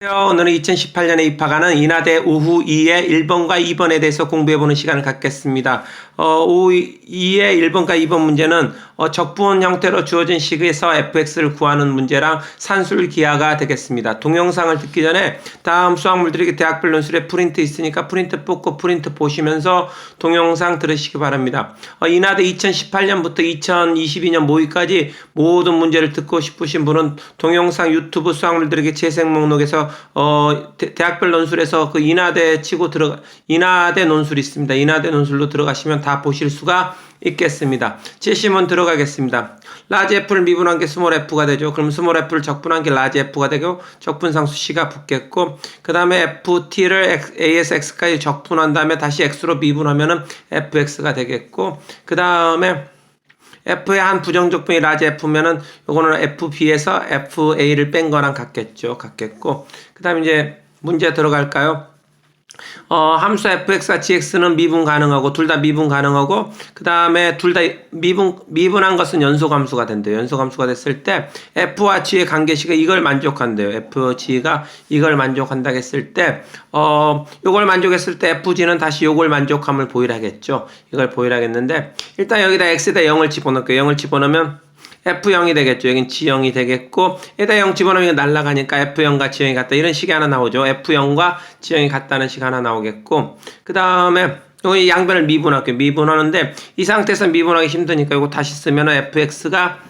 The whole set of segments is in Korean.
오늘은 2018년에 입학하는 인하대 오후 2의 1번과 2번에 대해서 공부해보는 시간을 갖겠습니다. 어, 오후 2의 1번과 2번 문제는 어, 적분 형태로 주어진 식에서 fx를 구하는 문제랑 산술 기하가 되겠습니다. 동영상을 듣기 전에 다음 수학물들이 대학별 논술에 프린트 있으니까 프린트 뽑고 프린트 보시면서 동영상 들으시기 바랍니다. 어, 인하대 2018년부터 2022년 모의까지 모든 문제를 듣고 싶으신 분은 동영상 유튜브 수학물들에게 재생 목록에서 어, 대, 대학별 논술에서 그 인하대 치고 들어가 인하대 논술이 있습니다. 인하대 논술로 들어가시면 다 보실 수가 있겠습니다. 제시문 들어가겠습니다. 라지 F를 미분한 게 스몰 F가 되죠. 그럼 스몰 F를 적분한 게 라지 F가 되고 적분상수 C가 붙겠고 그 다음에 FT를 ASX까지 적분한 다음에 다시 X로 미분하면은 FX가 되겠고 그 다음에 F의 한 부정적분이 라지 F면은 요거는 FB에서 FA를 뺀 거랑 같겠죠. 같겠고 그 다음에 이제 문제 들어갈까요? 어, 함수 fx와 gx는 미분 가능하고 둘 다 미분 가능하고 그 다음에 둘 다 미분 미분한 것은 연속 함수가 된대요. 연속 함수가 됐을 때 f와 g의 관계식이 이걸 만족한대요. f, g가 이걸 만족한다 했을 때 어, 요걸 만족했을 때 fg는 다시 요걸 만족함을 보이라겠죠. 이걸 보이라겠는데 일단 여기다 x에다 0을 집어넣을게요. 0을 집어넣으면 F0이 되겠죠. 여긴 G0이 되겠고, 에다 0 집어넣으면 날라가니까 F0과 G0이 같다. 이런 식이 하나 나오죠. F0과 G0이 같다는 식 하나 나오겠고, 그 다음에, 여기 양변을 미분할게요. 미분하는데, 이 상태에서 미분하기 힘드니까 이거 다시 쓰면 FX가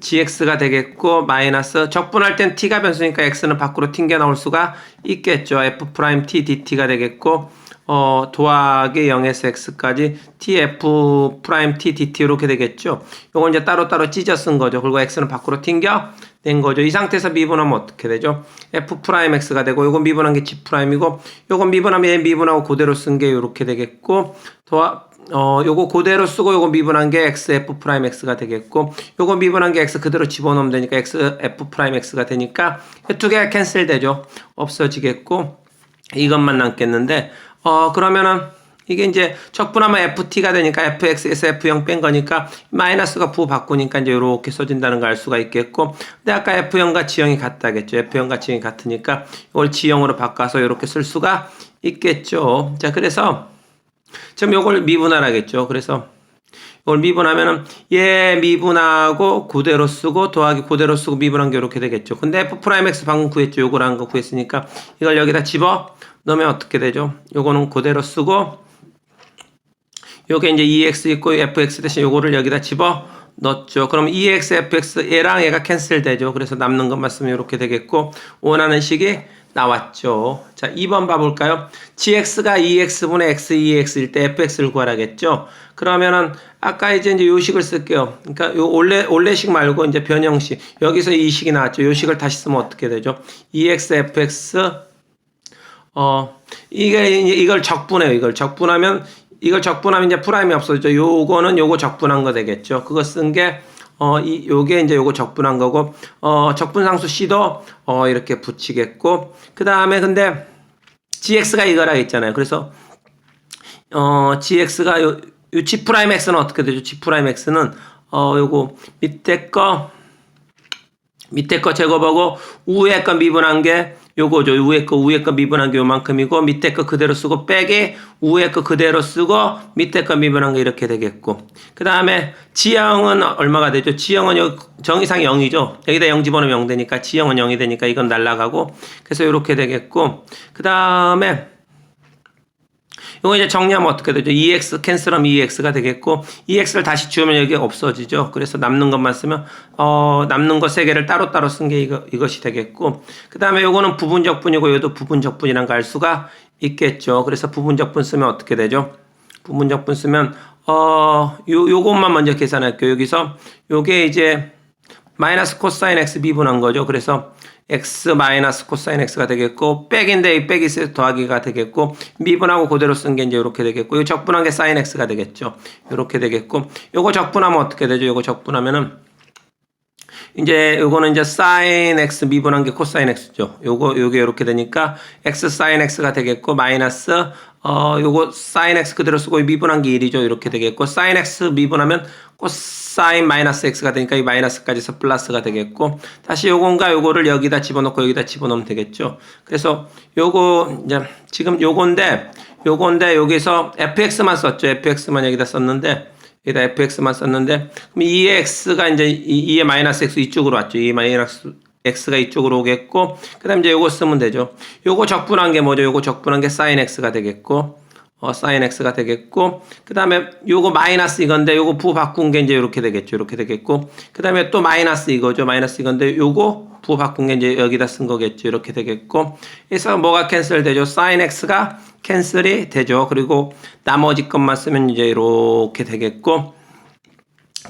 gx가 되겠고 마이너스 적분할 땐 t가 변수니까 x는 밖으로 튕겨 나올 수가 있겠죠. f t dt가 되겠고 어, 도하기 0에서 x까지 tf 프라임 t dt 이렇게 되겠죠. 요건 이제 따로따로 찢어 쓴 거죠. 그리고 x는 밖으로 튕겨 낸 거죠. 이 상태에서 미분하면 어떻게 되죠? f 프라임 x가 되고 요건 미분한 게 g 프라임이고 요건 미분하면 얘 미분하고 그대로 쓴 게 이렇게 되겠고 도하 어, 요거 그대로 쓰고 요거 미분한 게 x f 프라임 x가 되겠고 요거 미분한 게 x 그대로 집어넣으면 되니까 x f 프라임 x가 되니까 두 개가 캔슬 되죠. 없어지겠고 이것만 남겠는데 어, 그러면은 이게 이제 적분하면 ft가 되니까 fx에서 f0 뺀 거니까 마이너스가 부 바꾸니까 이제 이렇게 써진다는 걸 알 수가 있겠고 근데 아까 f0과 g0이 같다겠죠. F0과 g0이 같으니까 이걸 g0으로 바꿔서 이렇게 쓸 수가 있겠죠. 자 그래서 지금 요걸 미분하라겠죠. 그래서 이걸 미분하면은 얘 미분하고 그대로 쓰고 더하기 그대로 쓰고 미분한 게 이렇게 되겠죠 근데 f 프라임 x 방금 구했죠 한거 구했으니까 이걸 여기다 집어 넣으면 어떻게 되죠 요거는 그대로 쓰고 요게 이제 2x 있고 fx 대신 요거를 여기다 집어 넣었죠. 그럼 2x, fx 얘랑 얘가 캔슬 되죠. 그래서 남는 것만 쓰면 이렇게 되겠고 원하는 식이 나왔죠. 자, 2번 봐볼까요? gx가 2x분의 x, 2x일 때 fx를 구하라겠죠. 그러면은 아까 이제 이제 요 식을 쓸게요. 그러니까 요 원래 원래식 말고 이제 변형식 여기서 이 식이 나왔죠. 요 식을 다시 쓰면 어떻게 되죠? 2x, fx 어 이게 이걸 적분해요. 이걸 적분하면 이걸 적분하면 이제 프라임이 없어지죠. 요거는 요거 적분한 거 되겠죠. 그거 쓴 게, 어, 이, 요게 이제 요거 적분한 거고, 어, 적분상수 C도, 어, 이렇게 붙이겠고, 그 다음에 근데, GX가 이거라 했잖아요. 그래서, 어, GX가 요, 요 G 프라임 X는 어떻게 되죠? G 프라임 X는, 어, 요거 밑에 거, 밑에 거 제곱하고, 우에 거 미분한 게, 요거죠. 위에 거 위에 거 미분한 게 요만큼이고 밑에 거 그대로 쓰고 빼기 위에 거 그대로 쓰고 밑에 거 미분한 게 이렇게 되겠고 그 다음에 지형은 얼마가 되죠? 지형은 요 정의상 0이죠. 여기다 0 집어넣으면 0 되니까 지형은 0이 되니까 이건 날라가고 그래서 이렇게 되겠고 그 다음에 이거 이제 정리하면 어떻게 되죠? 2x 캔슬하면 2x가 되겠고 2x를 다시 지우면 여기 없어지죠. 그래서 남는 것만 쓰면 어 남는 거세 개를 따로따로 쓴게 이것이 되겠고 그다음에 요거는 부분적분이고 요도 부분적분이란 걸 알 수가 있겠죠. 그래서 부분적분 쓰면 어떻게 되죠? 부분적분 쓰면 어 요 요것만 먼저 계산할게요. 여기서 요게 이제 마이너스 코사인 x 미분한 거죠. 그래서 x 마이너스 코사인 x가 되겠고 백인데 이 백이 있어서 더하기가 되겠고 미분하고 그대로 쓴 게 이제 이렇게 되겠고 이 적분한 게 사인 x가 되겠죠. 이렇게 되겠고 요거 적분하면 어떻게 되죠? 요거 적분하면은 이제 요거는 이제 sin x 미분한 게 코사인 x죠. 요거 요게 이렇게 되니까 x sin x가 되겠고 마이너스 어 요거 sin x 그대로 쓰고 미분한 게 1이죠. 이렇게 되겠고 sin x 미분하면 코 사인 마이너스 x가 되니까 이 마이너스까지서 플러스가 되겠고 다시 요건가 요거를 여기다 집어넣고 여기다 집어넣으면 되겠죠. 그래서 요거 이제 지금 요건데 요건데 여기서 fx만 썼죠. fx만 여기다 썼는데 여기다 fx만 썼는데 그럼 2x가 이제 2의 마이너스 x 이쪽으로 왔죠. 2의 마이너스 x가 이쪽으로 오겠고 그다음 이제 요거 쓰면 되죠. 요거 적분한 게 뭐죠? 요거 적분한 게 sin x가 되겠고 어 sin x가 되겠고 그 다음에 요거 마이너스 이건데 요거 부 바꾼 게 이제 이렇게 되겠죠. 이렇게 되겠고 그 다음에 또 마이너스 이거죠. 마이너스 이건데 요거 부 바꾼 게 이제 여기다 쓴 거겠죠. 이렇게 되겠고 그래서 뭐가 캔슬 되죠? sin x가 캔슬이 되죠. 그리고 나머지 것만 쓰면 이제 이렇게 되겠고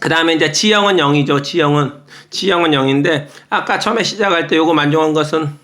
그 다음에 이제 지형은 0이죠. 지형은 지형은 0인데 아까 처음에 시작할 때 요거 만족한 것은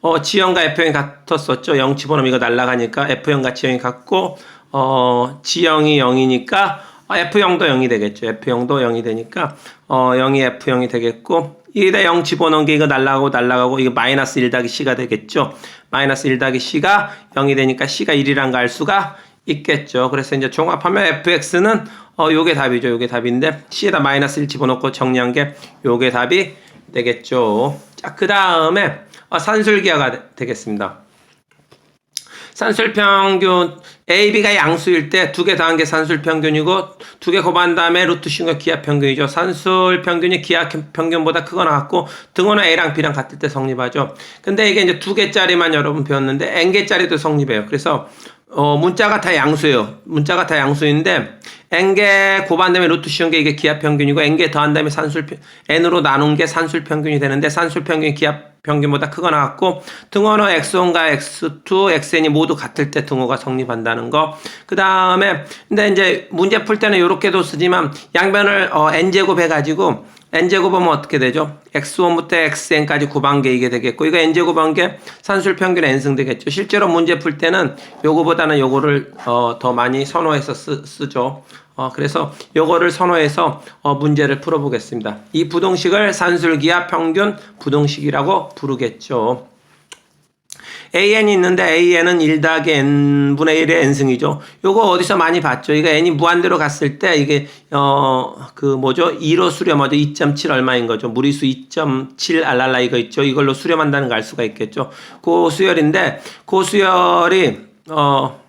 어 지형과 F형이 같았었죠. 0 집어넣으면 이거 날라가니까 F형과 지형이 같고 어 지형이 0이니까 어, F형도 0이 되겠죠. F형도 0이 되니까 어 0이 F형이 되겠고 여기다 0 집어넣은 게 이거 날라가고 날라가고 이거 마이너스 1 더하기 C가 되겠죠. 마이너스 1 더하기 C가 0이 되니까 C가 1이란 거알 수가 있겠죠. 그래서 이제 종합하면 fx는 어 요게 답이죠. 요게 답인데 c에다 마이너스 1 집어넣고 정리한 게 요게 답이 되겠죠. 자, 그다음에 어, 산술기하가 되- 되겠습니다. 산술 평균 A, B가 양수일 때 두 개 더한 게 산술 평균이고 두 개 곱한 다음에 루트 쉰거 기하 평균이죠. 산술 평균이 기하 평균보다 크거나 같고 등호는 A랑 B랑 같을 때 성립하죠. 근데 이게 이제 두 개짜리만 여러분 배웠는데 N개짜리도 성립해요. 그래서 어, 문자가 다 양수예요. 문자가 다 양수인데 n개 곱한 다음에 루트 씌운 게 이게 기하평균이고 n개 더한 다음에 산술 n으로 나눈 게 산술 평균이 되는데 산술 평균이 기하평균보다 크거나 같고 등호는 x1과 x2, xn이 모두 같을 때 등호가 성립한다는 거. 그 다음에 근데 이제 문제 풀 때는 이렇게도 쓰지만 양변을 어, n제곱 해 가지고 n제곱하면 어떻게 되죠? x1부터 xn까지 곱한 게 이게 되겠고 이거 n제곱한 게 산술 평균 n승 되겠죠. 실제로 문제 풀 때는 요거보다는 요거를 어, 더 많이 선호해서 쓰, 쓰죠. 어, 그래서 요거를 선호해서 어, 문제를 풀어보겠습니다. 이 부동식을 산술기하 평균 부동식이라고 부르겠죠. AN이 있는데 AN은 1 더하기 N분의 1의 N승이죠. 요거 어디서 많이 봤죠? 이거 N이 무한대로 갔을 때 이게, 어, 그 뭐죠? 2로 수렴하죠. 2.7 얼마인 거죠? 무리수 2.7 알랄라 이거 있죠? 이걸로 수렴한다는 걸 알 수가 있겠죠. 그 수열인데, 그 수열이, 어,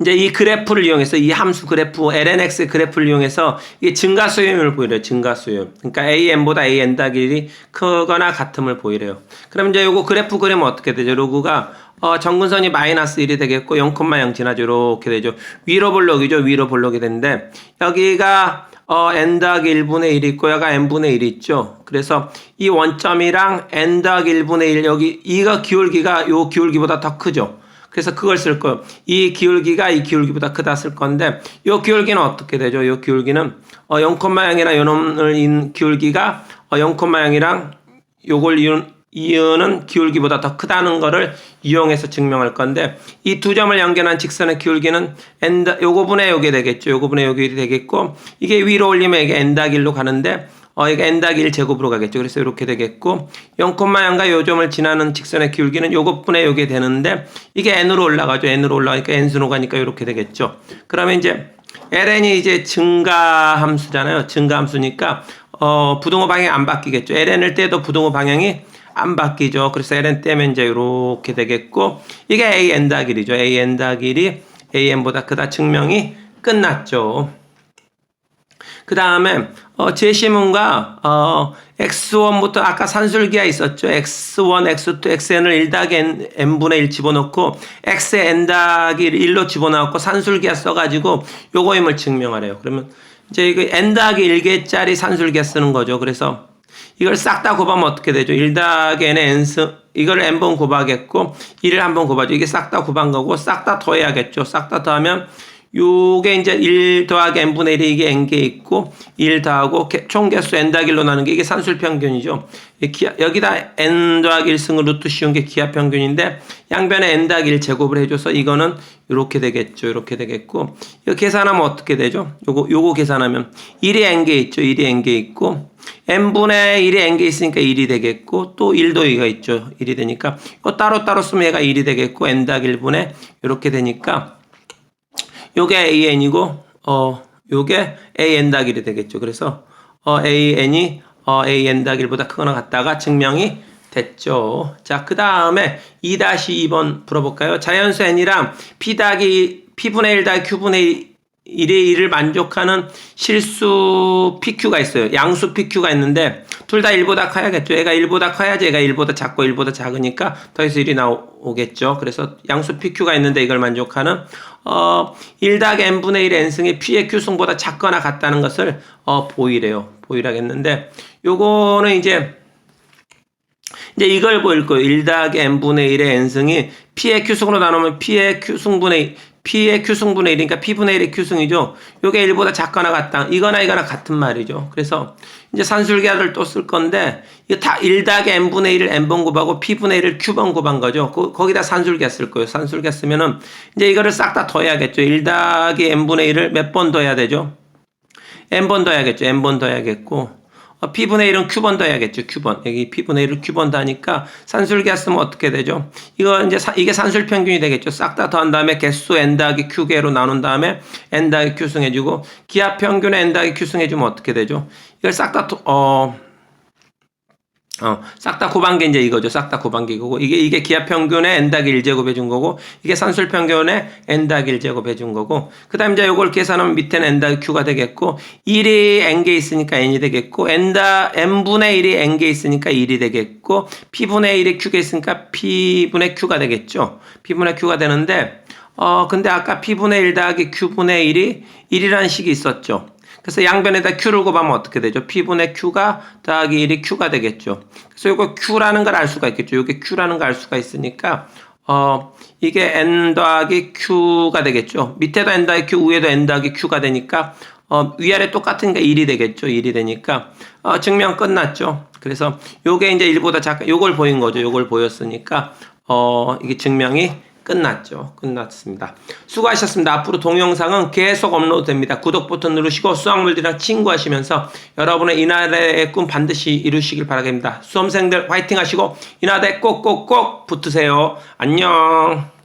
이제 이 그래프를 이용해서 이 함수 그래프 lnx 그래프를 이용해서 이게 증가수염을 보이래요. 증가수염. 그러니까 an보다 an 1이 크거나 같음을 보이래요. 그럼 이제 요거 그래프 그리면 어떻게 되죠? 로그가 어, 정근선이 마이너스 1이 되겠고 0,0 지나죠. 이렇게 되죠. 위로 볼록이죠. 위로 볼록이 되는데 여기가 어, n 더하기 1분의 1 있고 여가 n분의 1 있죠. 그래서 이 원점이랑 n 더하기 1분의 1 여기 이가 기울기가 요 기울기보다 더 크죠. 그래서 그걸 쓸 거예요. 이 기울기가 이 기울기보다 크다 쓸 건데 이 기울기는 어떻게 되죠? 이 기울기는 어 0,0이나 요놈을 인 기울기가 어 0,0이랑 요걸 이은, 이은은 기울기보다 더 크다는 거를 이용해서 증명할 건데 이 두 점을 연결한 직선의 기울기는 n 요거분의 요게 되겠죠. 요거분의 요게 되겠고 이게 위로 올리면 이게 n 다 1로 가는데 어, 이게 n 더하기 1 제곱으로 가겠죠. 그래서 이렇게 되겠고 0,0과 요 점을 지나는 직선의 기울기는 요것분의 요게 되는데 이게 n으로 올라가죠. n으로 올라가니까 n수로 가니까 이렇게 되겠죠. 그러면 이제 ln이 이제 증가 함수잖아요. 증가 함수니까 어, 부동호 방향이 안 바뀌겠죠. ln을 떼도 부동호 방향이 안 바뀌죠. 그래서 ln 떼면 이제 이렇게 되겠고 이게 an 더하기 1이죠. an 더하기 1이 an보다 크다 증명이 끝났죠. 그 다음에 어, 제시문과 어, x1부터 아까 산술기가 있었죠. x1, x2, xn을 1 더하기 n, n분의 1 집어넣고 x에 n 더하기 1로 집어넣고 산술기가 써가지고 요거임을 증명하래요. 그러면 이제 이거 n 더하기 1개짜리 산술기가 쓰는 거죠. 그래서 이걸 싹 다 곱하면 어떻게 되죠? 1 더하기 n의 n승 이걸 n번 곱하겠고 1을 한번 곱하죠. 이게 싹 다 곱한 거고 싹 다 더해야겠죠. 싹 다 더하면 요게 이제 1 더하기 n분의 1이 이게 n개 있고 1 더하고 개- 총 개수 n 더하기 1로 나눈 게 이게 산술 평균이죠. 이 기하- 여기다 n 더하기 1승을 루트 씌운 게 기하 평균인데 양변에 n 더하기 1 제곱을 해줘서 이거는 이렇게 되겠죠. 이렇게 되겠고 이거 계산하면 어떻게 되죠? 요거 요거 계산하면 1이 n개 있죠. 1이 n개 있고 n분의 1이 n개 있으니까 1이 되겠고 또 1도 여기가 있죠. 1이 되니까 이거 따로따로 쓰면 얘가 1이 되겠고 n 더하기 1분의 이렇게 되니까 요게 an이고 어 요게 an 1이 되겠죠. 그래서 어 an이 어 an 1보다 크거나 같다가 증명이 됐죠. 자, 그 다음에 2-2번 풀어 볼까요? 자연수 n이랑 p 더하기 p분의 1 더하기 q분의 1의 1을 만족하는 실수 PQ가 있어요. 양수 PQ가 있는데 둘 다 1보다 커야겠죠. 얘가 1보다 커야지 얘가 1보다 작고 1보다 작으니까 더해서 1이 나오겠죠. 그래서 양수 PQ가 있는데 이걸 만족하는 어, 1 더하기 n분의 1 n승이 P의 Q승보다 작거나 같다는 것을 어, 보이래요. 보이라겠는데 요거는 이제 이제 이걸 보일 거예요. 1 더하기 n분의 1의 n승이 p의 q승으로 나누면 p의 q승분의 p의 q승분의 1이니까 p분의 1의 q승이죠. 요게 1보다 작거나 같다. 이거나 이거나 같은 말이죠. 그래서 이제 산술계를 또 쓸 건데 이거 다1 더하기 n분의 1을 n번 곱하고 p분의 1을 q번 곱한 거죠. 거, 거기다 산술계 쓸 거예요. 산술계 쓰면은 이제 이거를 싹 다 더해야겠죠. 1 더하기 n분의 1을 몇 번 더해야 되죠? n번 더해야겠죠. n번 더해야겠고 어, p분의 1은 q번 더해야겠죠. q번. 여기 p분의 1을 q번 더하니까 산술계 쓰면 어떻게 되죠? 이거 이제 사- 이게 산술 평균이 되겠죠. 싹 다 더한 다음에 개수 n 더하기 q개로 나눈 다음에 n 더하기 q승 해주고 기하 평균에 n 더하기 q승 해주면 어떻게 되죠? 이걸 싹 다 어, 어, 싹다게 이제 이거죠. 싹다 이거고. 이게, 이게 기하 평균에 n 더하기 1제곱 해준 거고, 이게 산술 평균에 n 더하기 1제곱 해준 거고, 그 다음 이제 요걸 계산하면 밑에는 n 더하기 q가 되겠고, 1이 n개 있으니까 n이 되겠고, n 다, n분의 1이 n개 있으니까 1이 되겠고, p분의 1이 q가 있으니까 p분의 q가 되겠죠. p분의 q가 되는데, 어, 근데 아까 p분의 1 더하기 q분의 1이 1이라는 식이 있었죠. 그래서 양변에다 q를 곱하면 어떻게 되죠? p분의 q가 더하기 1이 q가 되겠죠. 그래서 이거 q라는 걸 알 수가 있겠죠. 이게 q라는 걸 알 수가 있으니까 어 이게 n 더하기 q가 되겠죠. 밑에도 n 더하기 q, 위에도 n 더하기 q가 되니까 어 위아래 똑같으니까 1이 되겠죠. 1이 되니까 어 증명 끝났죠. 그래서 요게 이제 1보다 작가 요걸 보인 거죠. 요걸 보였으니까 어 이게 증명이 끝났죠. 끝났습니다. 수고하셨습니다. 앞으로 동영상은 계속 업로드 됩니다. 구독 버튼 누르시고 수학물들이랑 친구하시면서 여러분의 이나대의 꿈 반드시 이루시길 바라겠습니다. 수험생들 화이팅 하시고 이나대 꼭꼭꼭 붙으세요. 안녕.